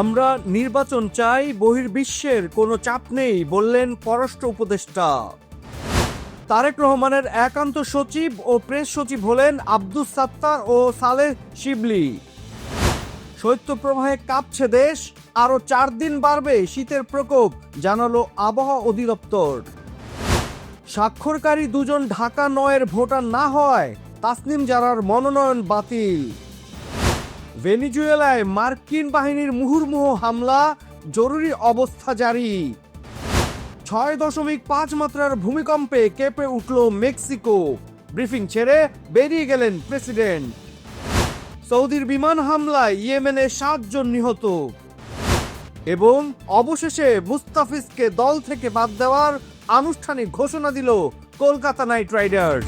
আমরা নির্বাচন চাই, বহির্বিশ্বের কোনো চাপ নেই, বললেন পররাষ্ট্র উপদেষ্টা। তারেক রহমানের একান্ত সচিব ও প্রেস সচিব হলেন আব্দুস সাত্তার ও সালেহ শিবলি। শৈত্যপ্রবাহে কাঁপছে দেশ, আরও চার দিন বাড়বে শীতের প্রকোপ, জানালো আবহাওয়া অধিদপ্তর। স্বাক্ষরকারী দুজন ঢাকা নয়ের ভোটার না হয় তাসনিম জারার মনোনয়ন বাতিল। ভেনিজুয়েলায় মার্কিন বাহিনীর মুহুর্মুহ হামলা, জরুরি অবস্থা জারি। ছয় দশমিক পাঁচ মাত্রার ভূমিকম্পে কেঁপে উঠল মেক্সিকো। ব্রিফিং ছেড়ে বেরিয়ে গেলেন প্রেসিডেন্ট। সৌদির বিমান হামলায় ইয়েমেনে সাতজন নিহত। এবং অবশেষে মুস্তাফিজকে দল থেকে বাদ দেওয়ার আনুষ্ঠানিক ঘোষণা দিল কলকাতা নাইট রাইডার্স।